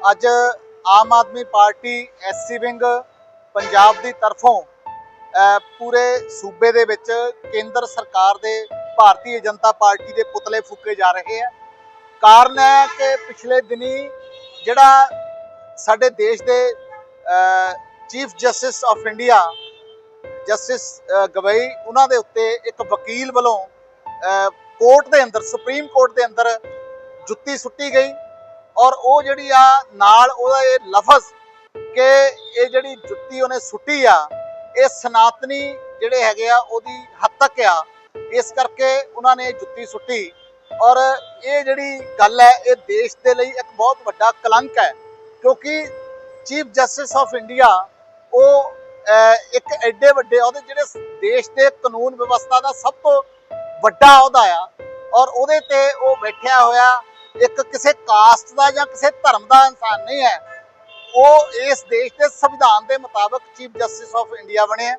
ਅੱਜ Aam Aadmi party SC wing Punjab ਦੀ ਤਰਫੋਂ ਪੂਰੇ ਸੂਬੇ ਦੇ ਵਿੱਚ ਕੇਂਦਰ ਸਰਕਾਰ ਦੇ ਭਾਰਤੀ ਜਨਤਾ ਪਾਰਟੀ ਦੇ ਪੁਤਲੇ ਫੂਕੇ ਜਾ ਰਹੇ ਆ। ਕਾਰਨ ਹੈ ਕਿ ਪਿਛਲੇ ਦਿਨੀ ਜਿਹੜਾ ਸਾਡੇ ਦੇਸ਼ ਦੇ chief justice of India, justice Gavai, ਉਹਨਾਂ ਦੇ ਉੱਤੇ ਇੱਕ ਵਕੀਲ ਵੱਲੋਂ ਕੋਰਟ ਦੇ ਅੰਦਰ, ਸੁਪਰੀਮ ਕੋਰਟ ਦੇ ਅੰਦਰ ਜੁੱਤੀ ਸੁੱਟੀ ਗਈ। ਔਰ ਉਹ ਜਿਹੜੀ ਆ, ਨਾਲ ਉਹਦਾ ਇਹ ਲਫ਼ਜ਼ ਕਿ ਇਹ ਜਿਹੜੀ ਜੁੱਤੀ ਉਹਨੇ ਸੁੱਟੀ ਆ, ਇਹ ਸਨਾਤਨੀ ਜਿਹੜੇ ਹੈਗੇ ਆ, ਉਹਦੀ ਹੱਦ ਤੱਕ ਆ। ਇਸ ਕਰਕੇ ਉਹਨਾਂ ਨੇ ਜੁੱਤੀ ਸੁੱਟੀ। ਔਰ ਇਹ ਜਿਹੜੀ ਗੱਲ ਹੈ, ਇਹ ਦੇਸ਼ ਦੇ ਲਈ ਇੱਕ ਬਹੁਤ ਵੱਡਾ ਕਲੰਕ ਹੈ, ਕਿਉਂਕਿ ਚੀਫ ਜਸਟਿਸ ਆਫ ਇੰਡੀਆ ਉਹ ਇੱਕ ਐਡੇ ਵੱਡੇ ਉਹਦੇ ਜਿਹੜੇ ਦੇਸ਼ ਦੇ ਕਾਨੂੰਨ ਵਿਵਸਥਾ ਦਾ ਸਭ ਤੋਂ ਵੱਡਾ ਅਹੁਦਾ ਆ। ਔਰ ਉਹਦੇ ਤੇ ਉਹ ਬੈਠਿਆ ਹੋਇਆ ਇੱਕ ਕਿਸੇ ਕਾਸਟ ਦਾ ਜਾਂ ਕਿਸੇ ਧਰਮ ਦਾ ਇਨਸਾਨ ਨਹੀਂ ਹੈ। ਉਹ ਇਸ ਦੇਸ਼ ਦੇ ਸੰਵਿਧਾਨ ਦੇ ਮੁਤਾਬਕ ਚੀਫ ਜਸਟਿਸ ਆਫ ਇੰਡੀਆ ਬਣੇ ਆ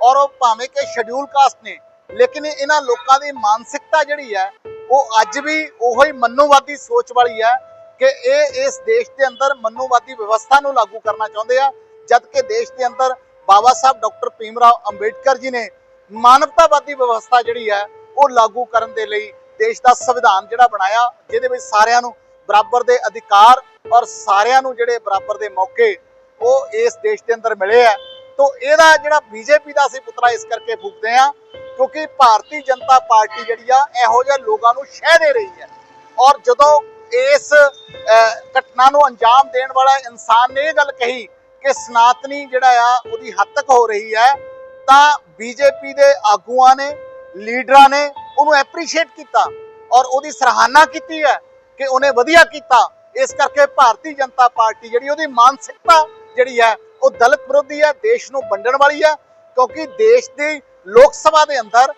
ਔਰ ਉਹ ਭਾਵੇਂ ਕਿ ਸ਼ਡਿਊਲ ਕਾਸਟ ਨੇ, ਲੇਕਿਨ ਇਹਨਾਂ ਲੋਕਾਂ ਦੀ ਮਾਨਸਿਕਤਾ ਜਿਹੜੀ ਹੈ, ਉਹ ਅੱਜ ਵੀ ਉਹੋ ਹੀ ਮਨੋਵਾਦੀ ਸੋਚ ਵਾਲੀ ਹੈ ਕਿ ਇਹ ਇਸ ਦੇਸ਼ ਦੇ ਅੰਦਰ ਮਨੋਵਾਦੀ ਵਿਵਸਥਾ ਨੂੰ ਲਾਗੂ ਕਰਨਾ ਚਾਹੁੰਦੇ ਆ ਜਦ ਕਿ ਦੇਸ਼ ਦੇ ਅੰਦਰ ਬਾਬਾ ਸਾਹਿਬ ਡਾਕਟਰ ਭੀਮ ਰਾਓ ਅੰਬੇਡਕਰ ਜੀ ਨੇ ਮਾਨਵਤਾਵਾਦੀ ਵਿਵਸਥਾ ਜਿਹੜੀ ਹੈ, ਉਹ ਲਾਗੂ ਕਰਨ ਦੇ ਲਈ ਦੇਸ਼ ਦਾ ਸੰਵਿਧਾਨ ਜਿਹੜਾ ਬਣਾਇਆ, ਜਿਹਦੇ ਵਿੱਚ ਸਾਰਿਆਂ ਨੂੰ ਬਰਾਬਰ ਦੇ ਅਧਿਕਾਰ ਔਰ ਸਾਰਿਆਂ ਨੂੰ ਜਿਹੜੇ ਬਰਾਬਰ ਦੇ ਮੌਕੇ ਉਹ ਇਸ ਦੇਸ਼ ਦੇ ਅੰਦਰ ਮਿਲੇ ਆ। ਤੋਂ ਇਹਦਾ ਜਿਹੜਾ ਬੀਜੇਪੀ ਦਾ ਅਸੀਂ ਪੁਤਲਾ ਇਸ ਕਰਕੇ ਫੂਕਦੇ ਆ ਕਿਉਂਕਿ ਭਾਰਤੀ ਜਨਤਾ ਪਾਰਟੀ ਜਿਹੜੀ ਆ, ਇਹੋ ਜਿਹੇ ਲੋਕਾਂ ਨੂੰ ਸ਼ਹਿ ਦੇ ਰਹੀ ਹੈ। ਔਰ ਜਦੋਂ ਇਸ ਘਟਨਾ ਨੂੰ ਅੰਜਾਮ ਦੇਣ ਵਾਲਾ ਇਨਸਾਨ ਨੇ ਇਹ ਗੱਲ ਕਹੀ ਕਿ ਸਨਾਤਨੀ ਜਿਹੜਾ ਆ, ਉਹਦੀ ਹੱਦ ਤੱਕ ਹੋ ਰਹੀ ਹੈ, ਤਾਂ ਬੀਜੇਪੀ ਦੇ ਆਗੂਆਂ ਨੇ, ਲੀਡਰਾਂ ਨੇ ਉਹਨੂੰ ਐਪਰੀਸ਼ੀਏਟ ਕੀਤਾ ਔਰ ਉਹਦੀ ਸਰਾਹਨਾ ਕੀਤੀ ਹੈ ਕਿ ਉਹਨੇ ਵਧੀਆ ਕੀਤਾ। ਇਸ ਕਰਕੇ ਭਾਰਤੀ ਜਨਤਾ ਪਾਰਟੀ ਜਿਹੜੀ ਉਹਦੀ ਮਾਨਸਿਕਤਾ ਜਿਹੜੀ ਹੈ ਉਹ ਦਲਿਤ ਵਿਰੋਧੀ ਹੈ ਦੇਸ਼ ਨੂੰ ਵੰਡਣ ਵਾਲੀ ਹੈ ਕਿਉਂਕਿ ਦੇਸ਼ ਦੀ ਲੋਕ ਸਭਾ ਦੇ ਅੰਦਰ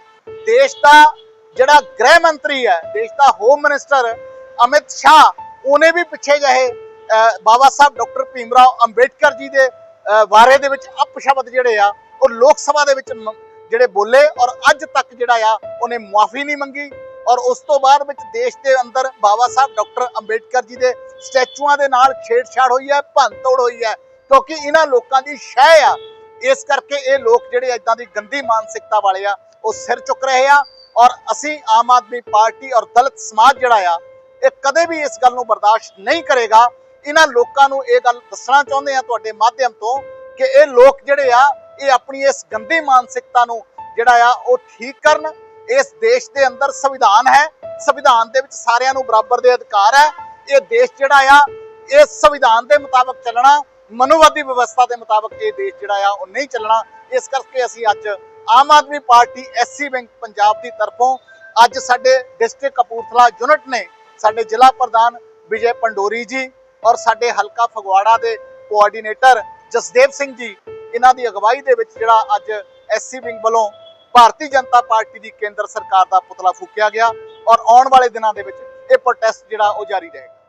ਦੇਸ਼ ਦਾ ਜਿਹੜਾ ਗ੍ਰਹਿ ਮੰਤਰੀ ਹੈ ਦੇਸ਼ ਦਾ ਹੋਮ ਮਿਨਿਸਟਰ ਅਮਿਤ ਸ਼ਾਹ ਉਹਨੇ ਵੀ ਪਿੱਛੇ ਜਿਹੇ ਅਹ, ਬਾਬਾ ਸਾਹਿਬ ਡਾਕਟਰ ਭੀਮਰਾਓ ਅੰਬੇਡਕਰ ਜੀ ਦੇ ਅਹ, ਬਾਰੇ ਦੇ ਵਿੱਚ ਅਪਸ਼ਬਦ ਜਿਹੜੇ ਆ ਉਹ ਲੋਕ ਸਭਾ ਦੇ ਵਿੱਚ ਜਿਹੜੇ ਬੋਲੇ ਔਰ ਅੱਜ ਤੱਕ ਜਿਹੜਾ ਆ, ਉਹਨੇ ਮੁਆਫੀ ਨਹੀਂ ਮੰਗੀ। ਔਰ ਉਸ ਤੋਂ ਬਾਅਦ ਵਿੱਚ ਦੇਸ਼ ਦੇ ਅੰਦਰ ਬਾਬਾ ਸਾਹਿਬ ਡਾਕਟਰ ਅੰਬੇਡਕਰ ਜੀ ਦੇ ਸਟੈਚੂਆਂ ਦੇ ਨਾਲ ਛੇੜਛਾੜ ਹੋਈ ਹੈ, ਭੰਨਤੋੜ ਹੋਈ ਹੈ। ਕਿਉਂਕਿ ਇਹਨਾਂ ਲੋਕਾਂ ਦੀ ਸ਼ਹਿ ਆ, ਇਸ ਕਰਕੇ ਇਹ ਲੋਕ ਜਿਹੜੇ ਇਦਾਂ ਦੀ ਗੰਦੀ ਮਾਨਸਿਕਤਾ ਵਾਲੇ ਆ, ਉਹ ਸਿਰ ਚੁੱਕ ਰਹੇ ਆ। ਔਰ ਅਸੀਂ ਆਮ ਆਦਮੀ ਪਾਰਟੀ ਔਰ ਦਲਿਤ ਸਮਾਜ ਜਿਹੜਾ ਆ, ਇਹ ਕਦੇ ਵੀ ਇਸ ਗੱਲ ਨੂੰ ਬਰਦਾਸ਼ਤ ਨਹੀਂ ਕਰੇਗਾ। ਇਹਨਾਂ ਲੋਕਾਂ ਨੂੰ ਇਹ ਗੱਲ ਦੱਸਣਾ ਚਾਹੁੰਦੇ ਆ ਤੁਹਾਡੇ ਮਾਧਿਅਮ ਤੋਂ ਕਿ ਇਹ ਲੋਕ ਜਿਹੜੇ ਆ ਇਹ ਆਪਣੀ ਇਸ ਗੰਦੀ ਮਾਨਸਿਕਤਾ ਨੂੰ ਜਿਹੜਾ ਆ ਉਹ ਠੀਕ ਕਰਨ, ਇਸ ਦੇਸ਼ ਦੇ ਅੰਦਰ ਸੰਵਿਧਾਨ ਹੈ, ਸੰਵਿਧਾਨ ਦੇ ਵਿੱਚ ਸਾਰਿਆਂ ਨੂੰ ਬਰਾਬਰ ਦੇ ਅਧਿਕਾਰ ਹੈ, ਇਹ ਦੇਸ਼ ਜਿਹੜਾ ਆ ਇਸ ਸੰਵਿਧਾਨ ਦੇ ਮੁਤਾਬਕ ਚੱਲਣਾ, ਮਨੋਵਾਦੀ ਵਿਵਸਥਾ ਦੇ ਮੁਤਾਬਕ ਇਹ ਦੇਸ਼ ਜਿਹੜਾ ਆ ਉਹ ਨਹੀਂ ਚੱਲਣਾ। ਇਸ ਕਰਕੇ ਅਸੀਂ ਅੱਜ Aam Aadmi party SC bank Punjab ਦੀ ਤਰਫੋਂ ਅੱਜ ਸਾਡੇ ਡਿਸਟ੍ਰਿਕਟ ਕਪੂਰਥਲਾ ਯੂਨਿਟ ਨੇ ਸਾਡੇ ਜ਼ਿਲ੍ਹਾ ਪ੍ਰਧਾਨ ਵਿਜੇ ਪੰਡੋਰੀ ਜੀ ਔਰ ਸਾਡੇ ਹਲਕਾ ਫਗਵਾੜਾ ਦੇ ਕੋਆਰਡੀਨੇਟਰ ਜਸਦੇਵ ਸਿੰਘ ਜੀ ਇਹਨਾਂ ਦੀ ਅਗਵਾਈ ਦੇ ਵਿੱਚ ਜਿਹੜਾ ਅੱਜ ਐਸਸੀ ਵਿੰਗ ਵੱਲੋਂ ਭਾਰਤੀ ਜਨਤਾ ਪਾਰਟੀ ਦੀ ਕੇਂਦਰ ਸਰਕਾਰ ਦਾ ਪੁਤਲਾ ਫੂਕਿਆ ਗਿਆ ਔਰ ਆਉਣ ਵਾਲੇ ਦਿਨਾਂ ਦੇ ਵਿੱਚ ਇਹ ਪ੍ਰੋਟੈਸਟ ਜਿਹੜਾ ਉਹ ਜਾਰੀ ਰਹੇਗਾ।